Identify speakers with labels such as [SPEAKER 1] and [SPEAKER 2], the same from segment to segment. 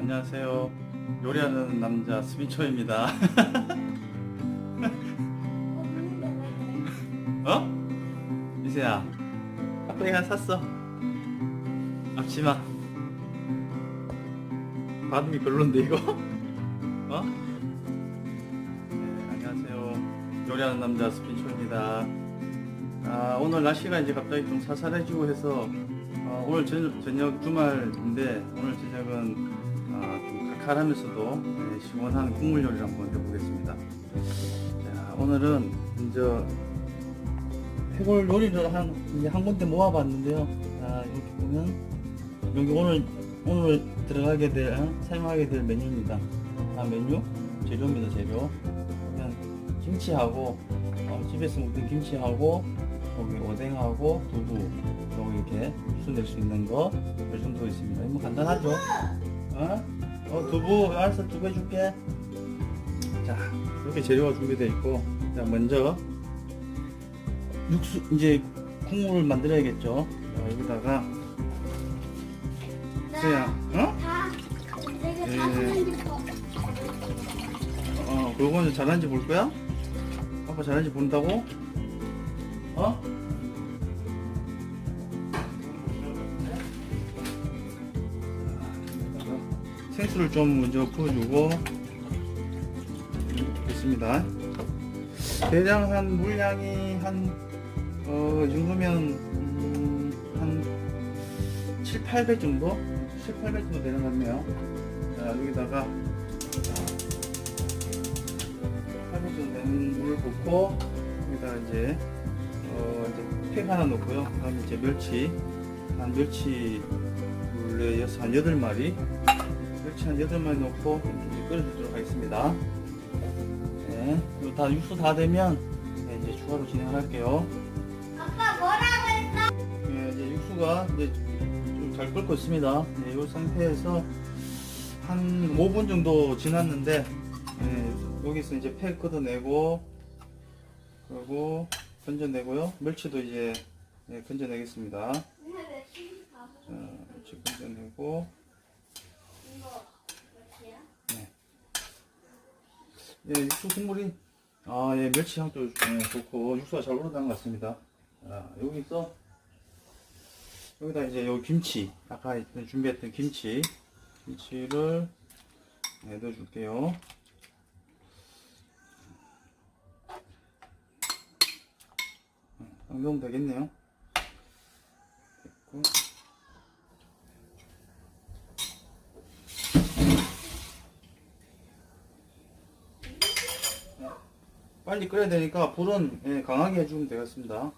[SPEAKER 1] 안녕하세요. 요리하는 남자 스비초입니다. 어? 이세야, 아빠 가 샀어. 앞치마. 바람이 별론데 이거? 어? 네, 안녕하세요. 요리하는 남자 스피초입니다. 아, 오늘 날씨가 이제 갑자기 좀 사살해지고 해서 어, 오늘 저녁, 저녁 주말인데 오늘 저녁은 칼칼하면서도 네, 시원한 국물 요리를 한번 해보겠습니다. 자, 오늘은 이제 해볼 요리를 한, 이제 한 군데 모아봤는데요. 자, 이렇게 보면 여기 오늘 오늘 들어가게 될 어? 사용하게 될 메뉴입니다. 아 메뉴 재료입니다 재료. 그냥 김치하고 어, 집에서 먹던 김치하고 거기 오뎅하고 두부 이렇게 육수 낼 수 있는 거이 정도 있습니다. 뭐 간단하죠? 어? 어 두부 알았어 두부 해줄게. 자 이렇게 재료가 준비되어 있고 자 먼저 육수 이제 국물을 만들어야겠죠. 자, 여기다가 그냥 어?
[SPEAKER 2] 다 내가
[SPEAKER 1] 예.
[SPEAKER 2] 다 거.
[SPEAKER 1] 어, 그거는 잘하는지 볼 거야? 아빠 잘하는지 본다고? 어? 생수를 좀 먼저 부어주고 됐습니다. 대략 한 물량이 한, 어, 이 정도면, 음, 한 7, 800 정도? 7, 800 정도 되는 것 같네요. 자, 여기다가 800 정도 되는 물을 붓고, 여기다가 이제, 어, 이제 팩 하나 넣고요. 그 다음에 이제 멸치, 한 멸치, 원래 한 8마리, 멸치 한 8마리 넣고, 이렇게 끓여주도록 하겠습니다. 네, 이거 다 육수 다 되면, 네, 이제 추가로 진행할게요.
[SPEAKER 2] 아빠 뭐라고 했어?
[SPEAKER 1] 예, 이제 육수가 이제 좀 잘 끓고 있습니다. 네, 이 상태에서 한 5분 정도 지났는데 예, 여기서 이제 팩 걷어내고 그리고 건져내고요. 멸치도 이제 예, 건져내겠습니다. 자? 멸치 건져내고
[SPEAKER 2] 이거 몇이야?
[SPEAKER 1] 예, 육수 국물이 아, 예, 멸치 향도 예, 좋고 육수가 잘 우러난 것 같습니다. 자, 여기서 여기다 이제 요 김치 아까 준비했던 김치 김치를 네, 넣어줄게요. 딱 넣으면 되겠네요. 됐고. 빨리 끓여야 되니까 불은 예, 강하게 해주면 되겠습니다.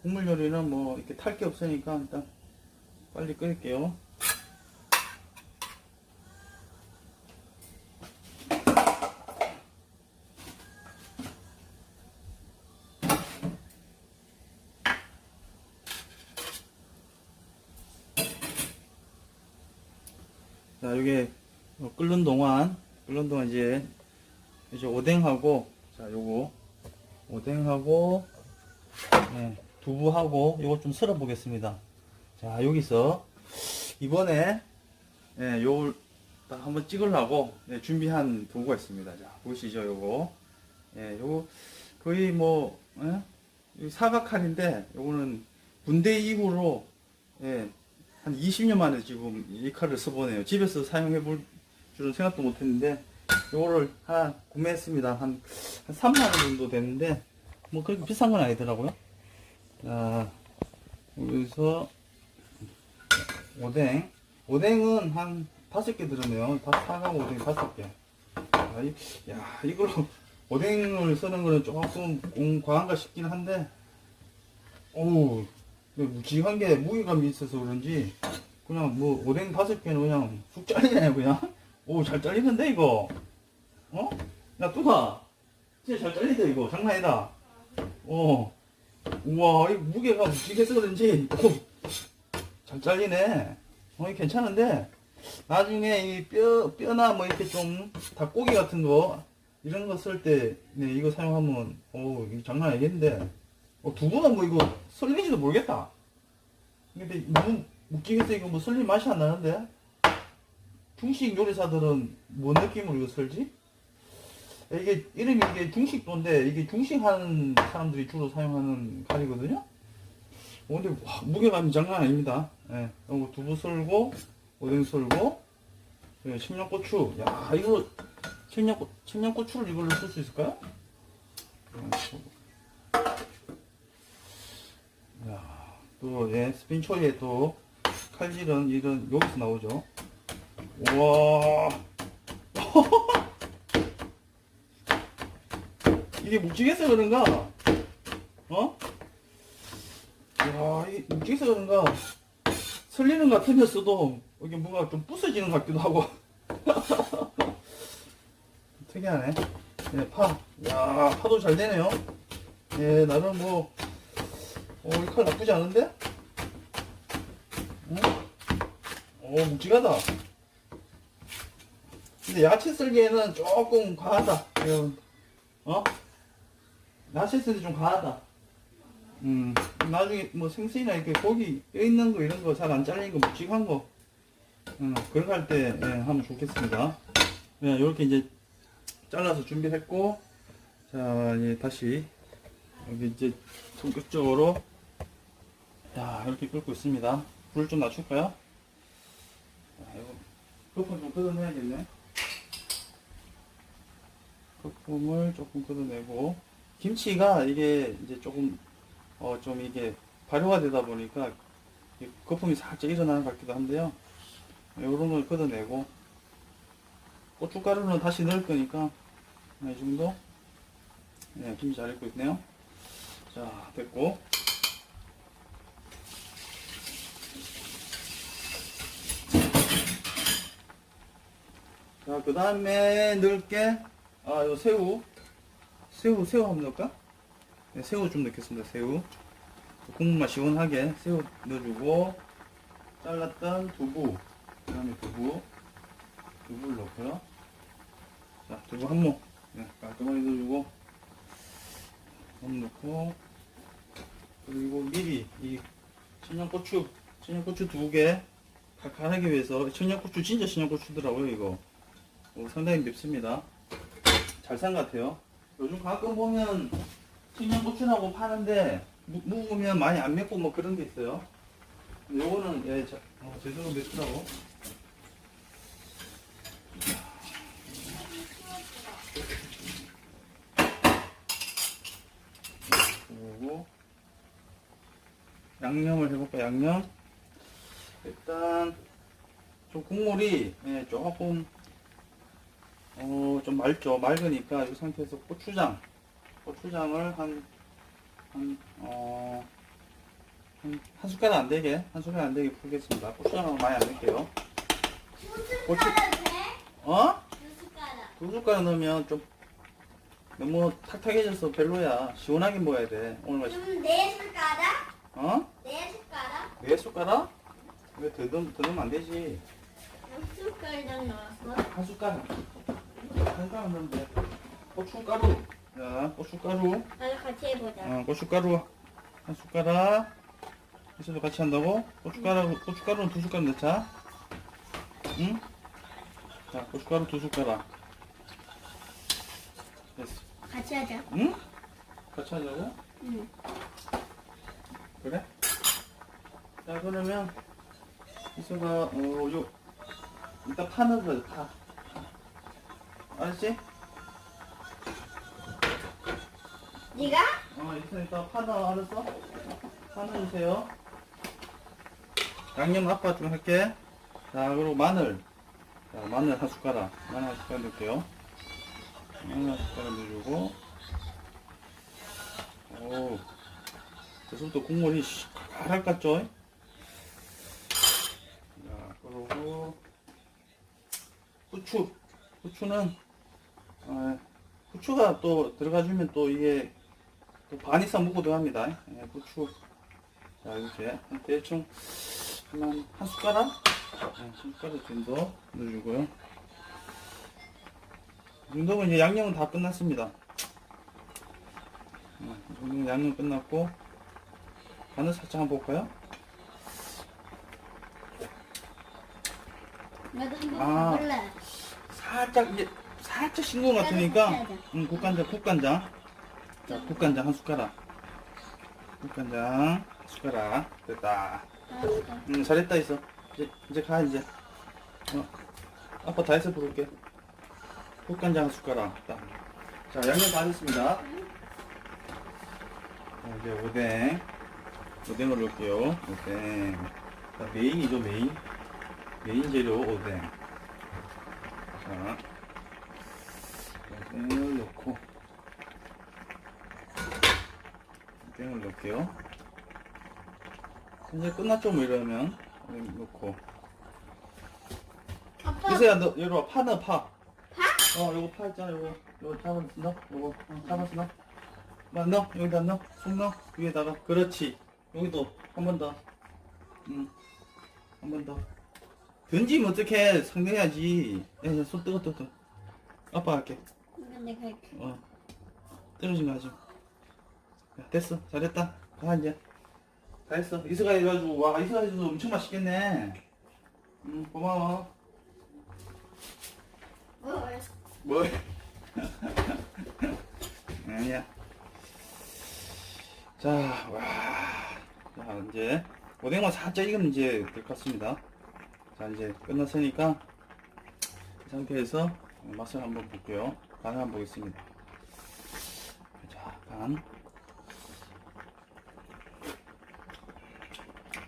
[SPEAKER 1] 국물 요리는 뭐 이렇게 탈 게 없으니까 일단 빨리 끓일게요. 자, 여기 끓는 동안 끓는 동안 이제 이제 오뎅하고 자 요거 오뎅하고 네, 두부하고 요거 좀 썰어 보겠습니다. 자 여기서 이번에 예, 요걸 딱 한번 찍으려고 예, 준비한 도구가 있습니다. 자 보시죠 요거? 예, 요거 거의 뭐 예? 이 사각칼인데 요거는 군대 이후로 예, 한 20년 만에 지금 이 칼을 써보네요. 집에서 사용해 볼 줄은 생각도 못 했는데 요거를 하나 구매했습니다. 한, 한 3만원 정도 되는데, 뭐 그렇게 비싼 건 아니더라고요. 자, 여기서, 오뎅. 오뎅은 한 다섯 개 들었네요. 다 사각 오뎅 다섯 개. 야, 이, 야, 이걸로 오뎅을 쓰는 거는 조금 공- 과한가 싶긴 한데, 어우, 묵직한 게 무게감이 있어서 그런지, 그냥 뭐, 오뎅 다섯 개는 그냥 쑥 잘리네요, 그냥. 오, 잘 잘리는데, 이거. 어? 야, 뚜가. 진짜 잘 잘린다, 이거. 장난 아니다. 어. 우와, 이 무게가 무지개서 그런지, 오, 잘 잘리네. 어, 이 괜찮은데, 나중에 이 뼈, 뼈나 뭐 이렇게 좀, 닭고기 같은 거, 이런 거 쓸 때, 네, 이거 사용하면, 오, 이거 장난 아니겠는데. 어, 두부는 뭐 이거 설리지도 모르겠다. 근데 너무 묵직해서 이거 뭐 설리 맛이 안 나는데? 중식 요리사들은 뭔 느낌으로 이거 설지? 이게 이름이 이게 중식도인데 이게 중식하는 사람들이 주로 사용하는 칼이거든요. 어, 근데 와, 무게감이 장난 아닙니다. 예, 두부 썰고 오뎅 썰고 예, 청양고추. 야 이거 청양 청양고추를 이걸로 쓸 수 있을까요? 야, 또 예, 스핀초리에 또 칼질은 이런 여기서 나오죠. 우와. 이게 묵직해서 그런가? 어? 야, 이게 묵직해서 그런가? 설리는 것 같으면서도 이게 뭔가 좀 부서지는 것 같기도 하고. 특이하네. 예, 파. 야, 파도 잘 되네요. 예, 나름 뭐, 어, 이 칼 나쁘지 않은데? 응? 오, 묵직하다. 근데 야채 썰기에는 조금 과하다. 이 거, 어? 야채 썰기 좀 과하다. 음, 나중에 뭐 생선이나 이렇게 고기 뼈 있는 거 이런 거 잘 안 잘린 거 묵직한 거, 음, 그런 거 할때 예, 하면 좋겠습니다. 예, 이렇게 이제 잘라서 준비했고, 자, 이제 다시 여기 이제 본격적으로 자, 이렇게 끓고 있습니다. 불 좀 낮출까요? 자, 이거 거품 좀 걷어내야겠네. 거품을 조금 걷어내고 김치가 이게 이제 조금 어 좀 이게 발효가 되다 보니까 이 거품이 살짝 일어나는 것 같기도 한데요. 요런 걸 걷어내고 고춧가루는 다시 넣을 거니까 이 정도 네, 김치 잘 익고 있네요. 자, 됐고 자, 그 다음에 넣을 게, 아, 요 새우. 새우, 새우 한번 넣을까? 네, 새우 좀 넣겠습니다, 새우. 국물만 시원하게 새우 넣어주고, 잘랐던 두부. 그 다음에 두부. 두부를 넣고요. 자, 두부 한 모. 네, 깔끔하게 넣어주고, 한 넣고, 그리고 미리 이 청양고추, 청양고추 두 개, 칼칼하기 위해서, 청양고추 진짜 청양고추더라고요, 이거. 어, 상당히 맵습니다. 잘 산 것 같아요. 요즘 가끔 보면 청양고추라고 파는데 무, 묵으면 많이 안 맵고 뭐 그런 게 있어요. 요거는 예, 자, 어, 제대로 맵더라고. 그리고 양념을 해볼까 양념 일단 좀 국물이 예, 조금 어, 좀 맑죠. 맑으니까 이 상태에서 고추장, 고추장을 한, 한, 어, 한, 한 숟가락 안 되게, 한 숟가락 안 되게 풀겠습니다. 고추장은 많이 안 넣을게요.
[SPEAKER 2] 두 숟가락 돼?
[SPEAKER 1] 어?
[SPEAKER 2] 두 숟가락.
[SPEAKER 1] 두 숟가락 넣으면 좀 너무 탁탁해져서 별로야. 시원하게 먹어야 돼. 오늘 맛
[SPEAKER 2] 그럼 네 숟가락?
[SPEAKER 1] 어?
[SPEAKER 2] 네 숟가락?
[SPEAKER 1] 네 숟가락? 왜 더, 넣- 더 넣으면 안 되지.
[SPEAKER 2] 몇 숟가락 넣었어?
[SPEAKER 1] 한 숟가락. 한 숟가락 넣으면 돼. 고춧가루. 자, 고춧가루.
[SPEAKER 2] 나도 같이 해보자.
[SPEAKER 1] 어, 고춧가루 한 숟가락 있어도 같이 한다고? 고춧가루, 고춧가루는 두 숟가락 넣자 응? 자 고춧가루 두 숟가락 됐어
[SPEAKER 2] 같이 하자.
[SPEAKER 1] 응? 같이 하자고?
[SPEAKER 2] 응.
[SPEAKER 1] 그래? 자 그러면 이서가 어요 이따 파 넣어줘 파 알았지?
[SPEAKER 2] 네가?
[SPEAKER 1] 어, 이서 이따 파 넣어 알았어? 파 넣어주세요 양념 아빠 좀 할게 자 그리고 마늘 자 마늘 한 숟가락 마늘 한 숟가락 넣을게요 마늘 한 숟가락 넣어주고 오 벌써부터 국물이 가랄 같죠? 자 그리고 후추 후추는 아, 후추가 또 들어가주면 또 이게 또 반 이상 묵고 들어갑니다 예, 후추 자 이렇게 대충 한, 한 숟가락? 네, 한 숟가락 정도 넣어주고요. 이 정도면 이제 양념은 다 끝났습니다. 네, 이 정도면 양념 끝났고, 간을 살짝 한번 볼까요?
[SPEAKER 2] 나도 한번
[SPEAKER 1] 아.
[SPEAKER 2] 몰라.
[SPEAKER 1] 살짝 이제 살짝 싱거운 것 같으니까.
[SPEAKER 2] 해야죠.
[SPEAKER 1] 음, 국간장 국간장. 자 국간장 한 숟가락. 국간장 한 숟가락. 됐다.
[SPEAKER 2] 알았어.
[SPEAKER 1] 음 잘했다 있어. 이제 이제 가 이제. 어 아빠 다 해서 부를게. 국간장 한 숟가락. 딱. 자 양념 다 했습니다. 자, 이제 오뎅. 오뎅을 넣을게요. 오뎅. 자, 메인이죠 메인. 메인 재료 오뎅. 자 오뎅을 넣고 오뎅을 넣을게요. 이제 끝났죠 뭐 이러면. 오뎅 넣고.
[SPEAKER 2] 아빠.
[SPEAKER 1] 이세야 너 여기 와, 파 넣어 파. 파? 어 요거 파 있잖아 요거. 요거 잡아서 넣어. 요거 어, 잡아서 넣어. 막 넣어. 여기다 넣어. 손 넣어. 위에다가. 그렇지. 여기도. 한번 더. 던지면 어떡해. 상대해야지. 야 야 손 뜨거 뜨거 뜨거. 아빠 할게.
[SPEAKER 2] 근데 그
[SPEAKER 1] 어. 떨어진 거 하지 야, 됐어 잘했다 가 이제 다 했어 이스가 해가지고 와 이스가 해줘서 엄청 맛있겠네 음 고마워
[SPEAKER 2] 뭘?
[SPEAKER 1] 뭘? 아니야. 자, 와. 자, 이제 오뎅만 살짝 익으면 이제 될 것 같습니다. 자, 이제 끝났으니까 이 상태에서 맛을 한번 볼게요. 간을 한번 보겠습니다. 자, 간.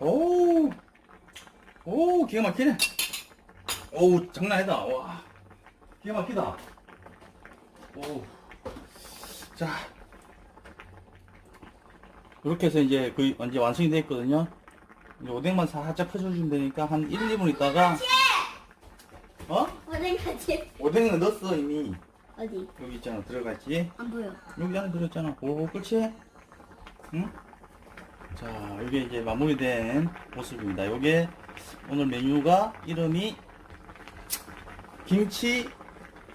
[SPEAKER 1] 오! 오, 기가 막히네. 오, 장난 아니다. 와. 기가 막히다. 오. 자. 이렇게 해서 이제 거의 이제 완성이 됐거든요. 이제 오뎅만 살짝 퍼주시면 되니까 한 1, 2분 있다가 어?
[SPEAKER 2] 어디까지?
[SPEAKER 1] 오뎅은 넣었어 이미.
[SPEAKER 2] 어디?
[SPEAKER 1] 여기 있잖아 들어갔지.
[SPEAKER 2] 안 보여.
[SPEAKER 1] 여기 안에 들어있잖아. 오, 그렇지? 응? 자, 이게 이제 마무리된 모습입니다. 요게 오늘 메뉴가 이름이 김치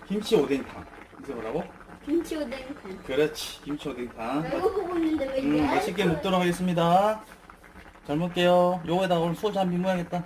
[SPEAKER 1] 김치 오뎅탕. 이게 뭐라고?
[SPEAKER 2] 김치 오뎅탕.
[SPEAKER 1] 그렇지. 김치 오뎅탕.
[SPEAKER 2] 이거 보고 있는데 왜
[SPEAKER 1] 음,
[SPEAKER 2] 이래?
[SPEAKER 1] 맛있게 먹도록 하겠습니다. 잘 먹게요. 요거에다가 오늘 소주 한빈 모양겠다.